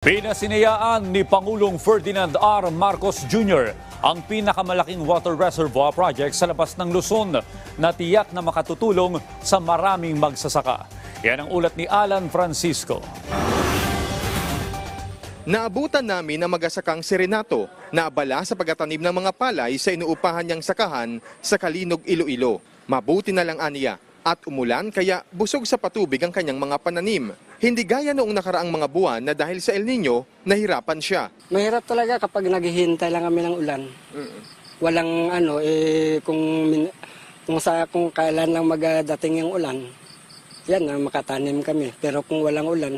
Pinasinayaan ni Pangulong Ferdinand R. Marcos Jr. ang pinakamalaking water reservoir project sa labas ng Luzon na tiyak na makatutulong sa maraming magsasaka. Yan ang ulat ni Alan Francisco. Naabutan namin ang magasakang si Renato na abala sa pagtatanim ng mga palay sa inuupahan niyang sakahan sa Kalinog, Iloilo. Mabuti na lang aniya at umulan kaya busog sa patubig ang kanyang mga pananim. Hindi gaya noong nakaraang mga buwan na dahil sa El Nino, nahirapan siya. Mahirap talaga kapag naghihintay lang kami ng ulan. Walang ano, eh, kung, min- kung, sa, kung kailan lang magdating yung ulan, yan na makatanim kami. Pero kung walang ulan,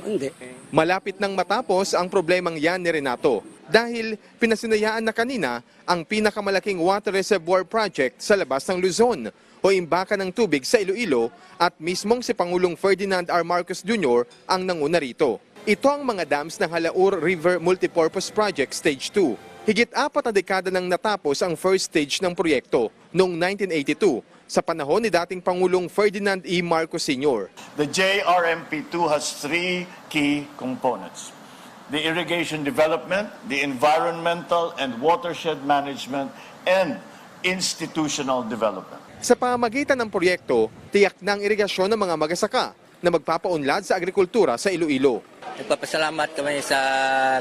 hindi. Malapit nang matapos ang problemang yan ni Renato dahil pinasinayaan na kanina ang pinakamalaking water reservoir project sa labas ng Luzon o imbaka ng tubig sa Iloilo at mismong si Pangulong Ferdinand R. Marcos Jr. ang nanguna rito. Ito ang mga dams ng Halaur River Multipurpose Project Stage 2. Higit apat na dekada nang natapos ang first stage ng proyekto noong 1982 sa panahon ni dating Pangulong Ferdinand E. Marcos Sr. The JRMP2 has three key components. The irrigation development, the environmental and watershed management, and institutional development. Sa pamamagitan ng proyekto, tiyak ng irigasyon ng mga magasaka na magpapaunlad sa agrikultura sa Iloilo. Nagpapasalamat kami sa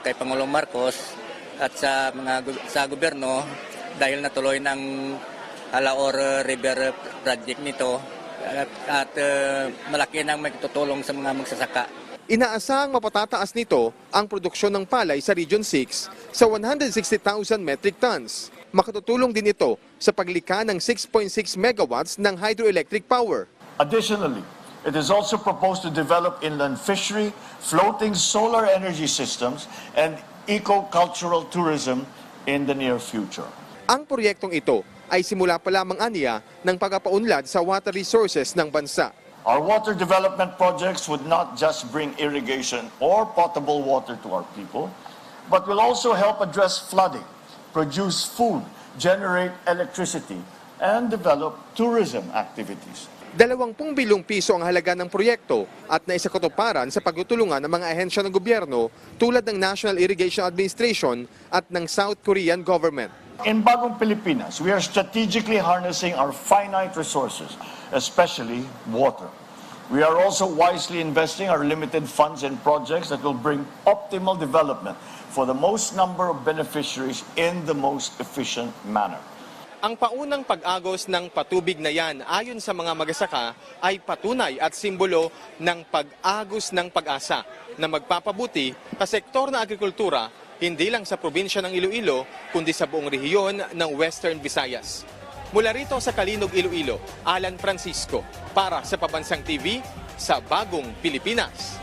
kay Pangulong Marcos at sa mga sa gobyerno dahil natuloy ng Alaor River project nito at, at uh, malaki nang may tutulong sa mga magsasaka. Inaasahang mapatataas nito ang produksyon ng palay sa Region 6 sa 160,000 metric tons. Makatutulong din ito sa paglikha ng 6.6 megawatts ng hydroelectric power. Additionally, it is also proposed to develop inland fishery, floating solar energy systems, and eco-cultural tourism in the near future. Ang proyektong ito ay simula pa lamang aniya ng pagpapaunlad sa water resources ng bansa. Our water development projects would not just bring irrigation or potable water to our people, but will also help address flooding, produce food, generate electricity, and develop tourism activities. 20 bilyong piso ang halaga ng proyekto at naisakatuparan sa pagtutulungan ng mga ahensya ng gobyerno tulad ng National Irrigation Administration at ng South Korean government. In Bagong Pilipinas, we are strategically harnessing our finite resources, especially water. We are also wisely investing our limited funds in projects that will bring optimal development for the most number of beneficiaries in the most efficient manner. Ang paunang pag-agos ng patubig na yan ayon sa mga magasaka ay patunay at simbolo ng pag-agos ng pag-asa na magpapabuti sa sektor na agrikultura hindi lang sa probinsya ng Iloilo kundi sa buong rehiyon ng Western Visayas. Mula rito sa Kalinog, Iloilo, Alan Francisco para sa Pabansang TV sa Bagong Pilipinas.